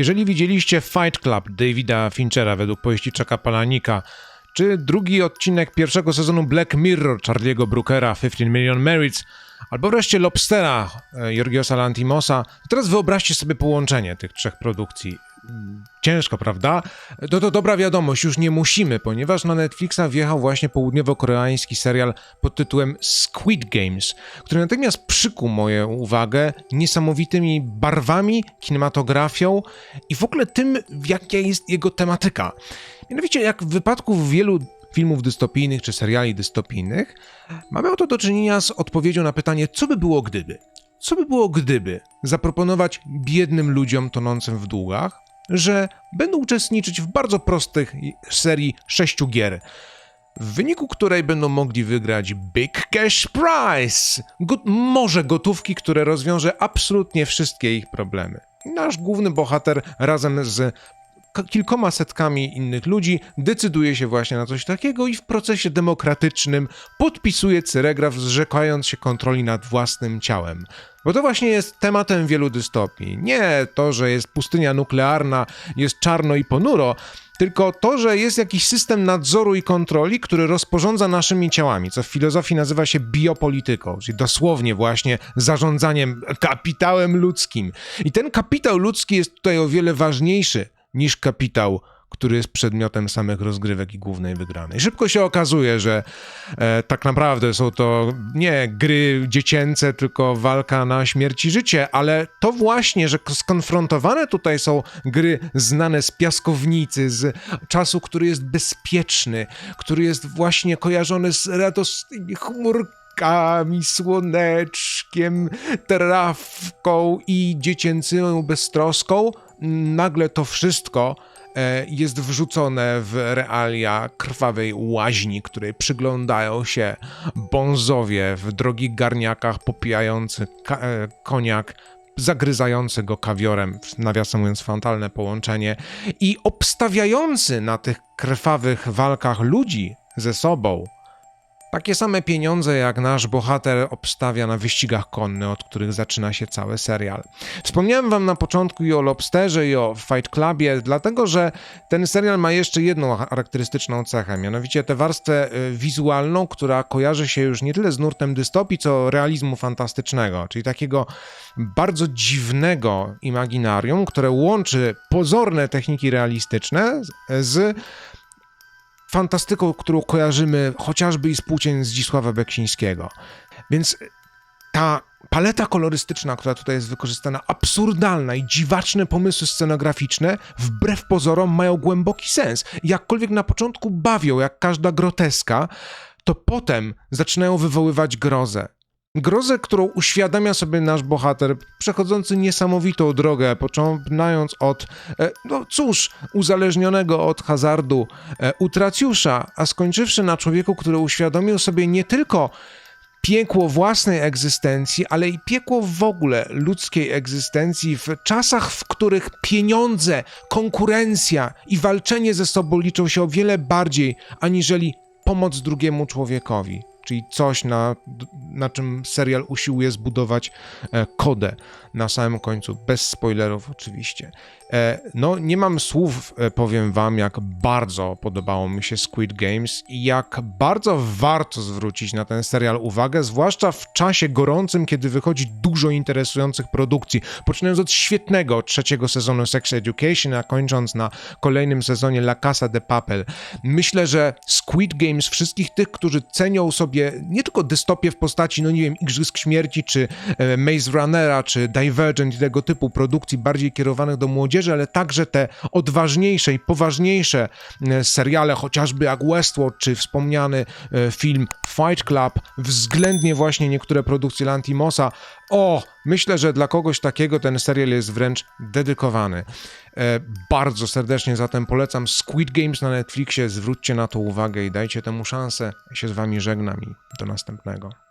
Jeżeli widzieliście Fight Club Davida Finchera według powieści Chucka Palanika, czy drugi odcinek pierwszego sezonu Black Mirror Charlie'ego Brookera 15 Million Merits, albo wreszcie Lobstera e, Jorgiosa Lantimosa, to teraz wyobraźcie sobie połączenie tych trzech produkcji. Ciężko, prawda? To to dobra wiadomość, już nie musimy, ponieważ na Netflixa wjechał właśnie południowo-koreański serial pod tytułem Squid Games, który natychmiast przykuł moją uwagę niesamowitymi barwami, kinematografią i w ogóle tym, jaka jest jego tematyka. Mianowicie, jak w wypadku wielu filmów dystopijnych czy seriali dystopijnych, mamy oto do czynienia z odpowiedzią na pytanie, co by było gdyby? Co by było gdyby zaproponować biednym ludziom tonącym w długach, że będą uczestniczyć w bardzo prostych serii sześciu gier, w wyniku której będą mogli wygrać Big Cash Prize, go może gotówki, które rozwiąże absolutnie wszystkie ich problemy. Nasz główny bohater razem z kilkoma setkami innych ludzi decyduje się właśnie na coś takiego i w procesie demokratycznym podpisuje cyregraf, zrzekając się kontroli nad własnym ciałem. Bo to właśnie jest tematem wielu dystopii. Nie to, że jest pustynia nuklearna, jest czarno i ponuro, tylko to, że jest jakiś system nadzoru i kontroli, który rozporządza naszymi ciałami, co w filozofii nazywa się biopolityką, czyli dosłownie właśnie zarządzaniem kapitałem ludzkim. I ten kapitał ludzki jest tutaj o wiele ważniejszy niż kapitał, który jest przedmiotem samych rozgrywek i głównej wygranej. Szybko się okazuje, że e, tak naprawdę są to nie gry dziecięce, tylko walka na śmierć i życie, ale to właśnie, że skonfrontowane tutaj są gry znane z piaskownicy, z czasu, który jest bezpieczny, który jest właśnie kojarzony z radosnymi chmurkami, słoneczkiem, trawką i dziecięcą beztroską, nagle to wszystko e, jest wrzucone w realia krwawej łaźni, której przyglądają się bonzowie w drogich garniakach popijający e, koniak, zagryzający go kawiorem, nawiasem mówiąc fatalne połączenie, i obstawiający na tych krwawych walkach ludzi ze sobą takie same pieniądze jak nasz bohater obstawia na wyścigach konnych, od których zaczyna się cały serial. Wspomniałem wam na początku i o Lobsterze, i o Fight Clubie, dlatego że ten serial ma jeszcze jedną charakterystyczną cechę, mianowicie tę warstwę y, wizualną, która kojarzy się już nie tyle z nurtem dystopii, co realizmu fantastycznego, czyli takiego bardzo dziwnego imaginarium, które łączy pozorne techniki realistyczne z- z fantastyką, którą kojarzymy chociażby i z płócien Zdzisława Beksińskiego. Więc ta paleta kolorystyczna, która tutaj jest wykorzystana, absurdalna i dziwaczne pomysły scenograficzne, wbrew pozorom mają głęboki sens. Jakkolwiek na początku bawią, jak każda groteska, to potem zaczynają wywoływać grozę. Grozę, którą uświadamia sobie nasz bohater, przechodzący niesamowitą drogę, poczynając od, e, no cóż, uzależnionego od hazardu e, utracjusza, a skończywszy na człowieku, który uświadomił sobie nie tylko piekło własnej egzystencji, ale i piekło w ogóle ludzkiej egzystencji w czasach, w których pieniądze, konkurencja i walczenie ze sobą liczą się o wiele bardziej aniżeli pomoc drugiemu człowiekowi. Czyli coś, na, na czym serial usiłuje zbudować e, kodę na samym końcu, bez spoilerów oczywiście. E, no, nie mam słów, e, powiem wam, jak bardzo podobało mi się Squid Games i jak bardzo warto zwrócić na ten serial uwagę, zwłaszcza w czasie gorącym, kiedy wychodzi dużo interesujących produkcji. Poczynając od świetnego trzeciego sezonu Sex Education, a kończąc na kolejnym sezonie La Casa de Papel. Myślę, że Squid Games wszystkich tych, którzy cenią sobie nie tylko dystopię w postaci, no nie wiem, Igrzysk Śmierci, czy e, Maze Runnera, czy Divergent i tego typu produkcji bardziej kierowanych do młodzieży, ale także te odważniejsze i poważniejsze e, seriale, chociażby jak Westworld, czy wspomniany e, film Fight Club, względnie właśnie niektóre produkcje Lantimosa. O, myślę, że dla kogoś takiego ten serial jest wręcz dedykowany. E, bardzo serdecznie zatem polecam Squid Games na Netflixie, zwróćcie na to uwagę i dajcie temu szansę. Się z wami żegnam i do następnego.